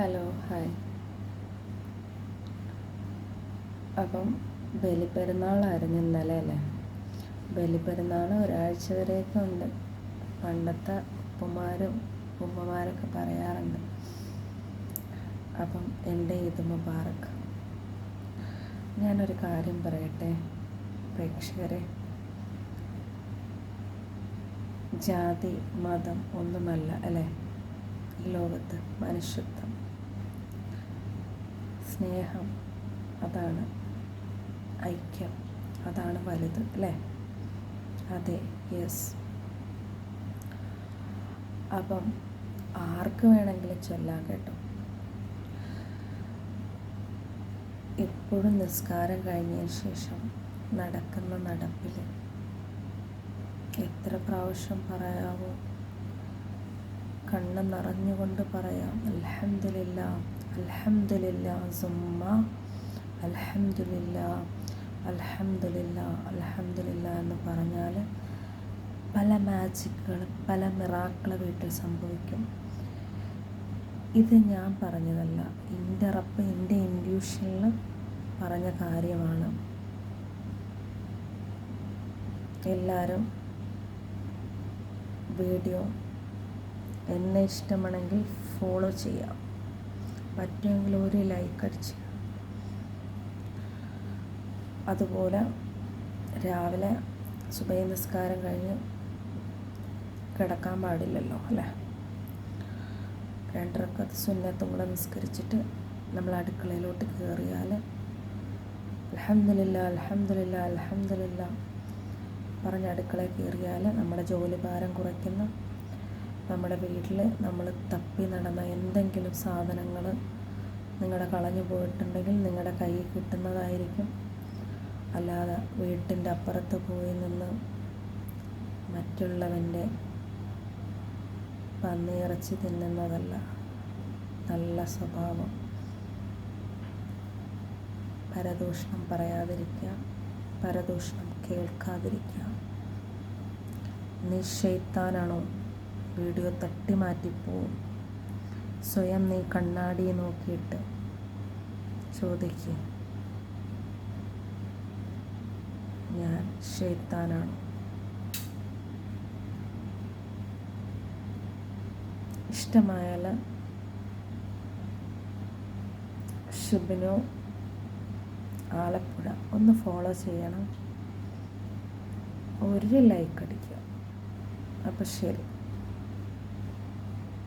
Hello hi. അപ്പം ബലിപ്പെരുന്നാളായിരുന്നു ഇന്നലെ അല്ലേ? ബലിപ്പെരുന്നാൾ ഒരാഴ്ച വരെയൊക്കെ ഉണ്ട്. പണ്ടത്തെ ഉപ്പുമാരും ഉമ്മമാരൊക്കെ പറയാറുണ്ട്. അപ്പം എന്റെ ഈദ് മുബാറക്ക് ഞാനൊരു കാര്യം പറയട്ടെ പ്രേക്ഷകരെ. ജാതി മതം ഒന്നുമല്ല അല്ലേ? ഈ ലോകത്ത് മനുഷ്യത്വം. സ്നേഹം. അതാണ് ഐക്യം. അതാണ് വലുത് അല്ലേ? അതെ യെസ് അപ്പം ആർക്ക് വേണമെങ്കിലും ചൊല്ലാം കേട്ടോ. എപ്പോഴും നിസ്കാരം കഴിഞ്ഞതിന് ശേഷം നടക്കുന്ന നടപ്പിൽ എത്ര പ്രാവശ്യം പറയാവോ? കണ്ണ് നിറഞ്ഞുകൊണ്ട് പറയാം അൽഹംദുലില്ല അൽഹംദുലില്ല സുമ്മ അൽഹംദുലില്ല അൽഹംദുലില്ല അൽഹംദുലില്ല എന്ന് പറഞ്ഞാൽ പല മാജിക്കുകൾ പല മിറാക്കൾ വീട്ടിൽ സംഭവിക്കും. ഇത് ഞാൻ പറഞ്ഞതല്ല. എന്റെ റബ്ബ് എന്റെ ഇൻഡ്യൂഷനിൽ പറഞ്ഞ കാര്യമാണ്. എല്ലാവരും വീഡിയോ എന്നെ ഇഷ്ടമാണെങ്കിൽ ഫോളോ ചെയ്യാം പറ്റുമെങ്കിൽ ഒരു ലൈക്ക് അടിച്ച്. അതുപോലെ രാവിലെ സുബൈ നിസ്കാരം കഴിഞ്ഞ് കിടക്കാൻ പാടില്ലല്ലോ അല്ലേ? രണ്ടരക്കത്ത് സുന്നത്തും കൂടെ നിസ്കരിച്ചിട്ട് നമ്മൾ അടുക്കളയിലോട്ട് കയറിയാൽ അലഹമില്ല അലഹമില്ല അലഹമില്ല പറഞ്ഞ് അടുക്കളയിൽ കയറിയാൽ നമ്മുടെ ജോലി ഭാരം കുറയ്ക്കുന്ന നമ്മുടെ വീട്ടിൽ നമ്മൾ തപ്പി നടന്ന എന്തെങ്കിലും സാധനങ്ങൾ നിങ്ങളുടെ കളഞ്ഞു പോയിട്ടുണ്ടെങ്കിൽ നിങ്ങളുടെ കയ്യിൽ കിട്ടുന്നതായിരിക്കും. അല്ലാതെ വീട്ടിന്റെ അപ്പുറത്ത് പോയി നിന്ന് മറ്റുള്ളവന്റെ പന്നിയിറച്ചി തിന്നുന്നതല്ല നല്ല സ്വഭാവം. പരദൂഷണം പറയാതിരിക്കുക പരദൂഷണം കേൾക്കാതിരിക്കുക നീ ഷെയ്ത്താനാണോ വീഡിയോ തട്ടി മാറ്റിപ്പോവും. സ്വയം നീ കണ്ണാടി നോക്കിയിട്ട് ചോദിക്കുക ഞാൻ ഷെയ്ത്താനാണ് ഇഷ്ടമായാൽ ഷുബിനു ആലപ്പുഴ ഒന്ന് ഫോളോ ചെയ്യണം. ഒരു ലൈക്ക് അടിക്കുക. അപ്പം ശരി.